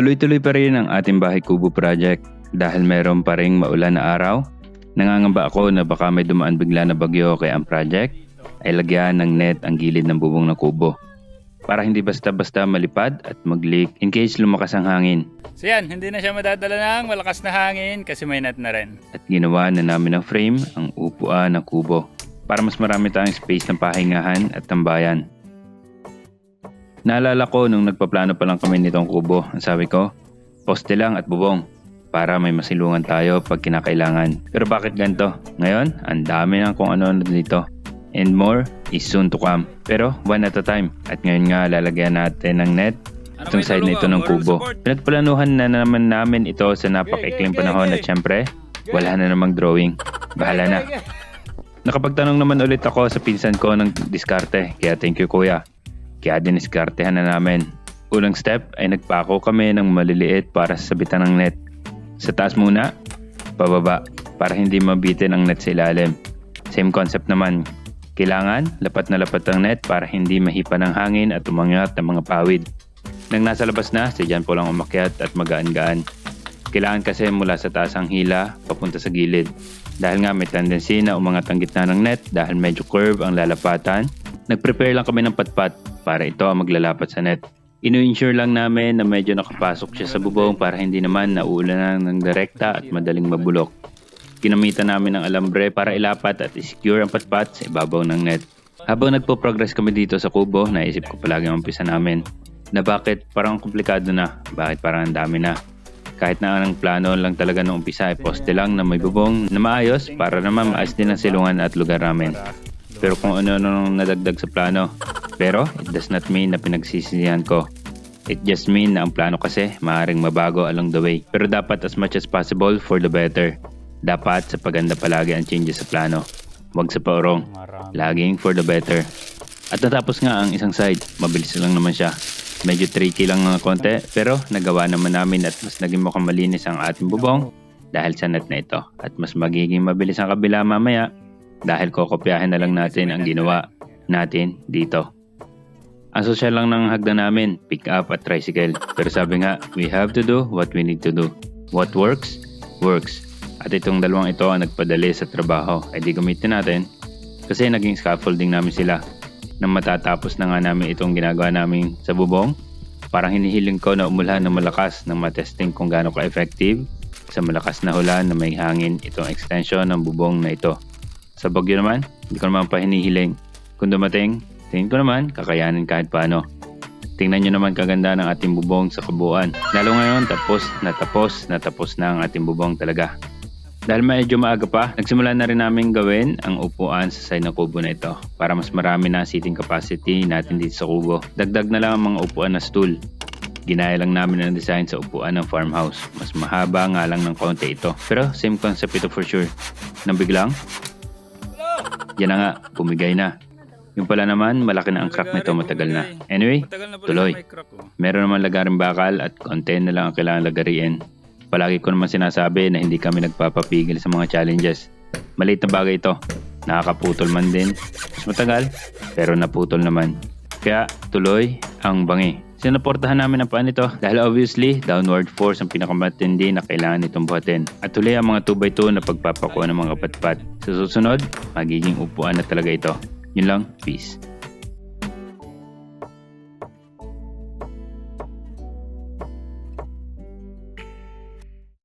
Tuloy-tuloy pa rin ang ating bahay kubo project dahil meron pa ring maulan na araw. Nangangamba ako na baka may dumaan bigla na bagyo kaya ang project ay lagyan ng net ang gilid ng bubong ng kubo para hindi basta-basta malipad at mag-leak in case lumakas ang hangin. So yan, hindi na siya madadala ng malakas na hangin kasi may net na rin. At ginawa na namin ng frame ang upuan ng kubo para mas marami tayong space ng pahingahan at tambayan. Naalala ko nung nagpaplano pa lang kami nitong kubo, ang sabi ko, poste lang at bubong para may masilungan tayo pag kinakailangan. Pero bakit ganito? Ngayon, ang dami ng kung ano-ano dito. And more is soon to come. Pero one at a time. At ngayon nga lalagyan natin ng net itong side na ito ng kubo. Pinagplanuhan na naman namin ito sa napakaikling panahon at syempre, wala na namang drawing. Bahala na. Nakapagtanong naman ulit ako sa pinsan ko ng diskarte, kaya thank you kuya. Kaya diniskartehan na namin. Unang step ay nagpako kami ng maliliit para sa sabitan ng net. Sa taas muna, pababa, para hindi mabitin ang net sa ilalim. Same concept naman. Kailangan lapat na lapat ang net para hindi mahipa ng hangin at umangat ng mga pawid. Nang nasa labas na, si Jan po lang umakyat at magaan-gaan. Kailangan kasi mula sa taas ang hila papunta sa gilid. Dahil nga may tendency na umangat ang gitna ng net dahil medyo curve ang lalapatan, nag-prepare lang kami ng patpat para ito ang maglalapat sa net. Inu-ensure lang namin na medyo nakapasok siya sa bubong para hindi naman nauulanan ng direkta at madaling mabulok. Ginamitan namin ng alambre para ilapat at isecure ang patpat sa ibabaw ng net. Habang nagpo-progress kami dito sa kubo, naisip ko palagi ang umpisa namin na bakit parang komplikado na, bakit parang ang dami na. Kahit na ang plano lang talaga nung umpisa ay poste lang na may bubong na maayos para naman maayos din ang silungan at lugar namin. Pero kung ano-ano nadagdag sa plano. Pero it does not mean na pinagsisisihan ko. It just mean na ang plano kasi maaaring mabago along the way. Pero dapat as much as possible for the better. Dapat sa paganda palagi ang changes sa plano. Huwag sa paurong. Laging for the better. At natapos nga ang isang side. Mabilis lang naman siya. Medyo tricky lang ng konti pero nagawa naman namin at mas naging mukhang malinis ang ating bubong dahil sa net na ito. At mas magiging mabilis ang kabila mamaya dahil kokopyahin na lang natin ang ginawa natin dito. Ang social lang ng hagdan namin, pick up at tricycle. Pero sabi nga, we have to do what we need to do. What works, works. At itong dalawang ito ang nagpadali sa trabaho ay di gamitin natin kasi naging scaffolding namin sila. Nang matatapos na nga namin itong ginagawa namin sa bubong, parang hinihiling ko na umulan ng malakas nang matesting kung gaano ka-effective sa malakas na hulan na may hangin itong extension ng bubong na ito. Sa bagyo naman, hindi ko naman pa hinihiling. Kung dumating, tingin ko naman kakayanin kahit paano. Tingnan nyo naman kaganda ng ating bubong sa kabuuan. Lalo ngayon, tapos na tapos na tapos na ang ating bubong talaga. Dahil medyo maaga pa, nagsimula na rin namin gawin ang upuan sa side ng kubo na ito para mas marami na seating capacity natin dito sa kubo. Dagdag na lang ang mga upuan na stool. Ginaya lang namin ang design sa upuan ng farmhouse. Mas mahaba nga lang ng konti ito. Pero same concept ito for sure. Nang biglang, yan na nga, bumigay na. Yung pala naman, malaki na ang crack nito matagal na. Anyway, tuloy. Meron naman lagaring bakal at konti na lang ang kailangan lagariin. Palagi ko naman sinasabi na hindi kami nagpapapigil sa mga challenges. Maliit na bagay ito. Nakakaputol man din. Matagal, pero naputol naman. Kaya tuloy ang bangi. Sinuportahan namin ang paan nito dahil obviously downward force ang pinakamatindi na kailangan itong buhatin. At tuloy ang mga 2x2 na pagpapakuha ng mga patpat. Sa susunod, magiging upuan na talaga ito. Yun lang, peace.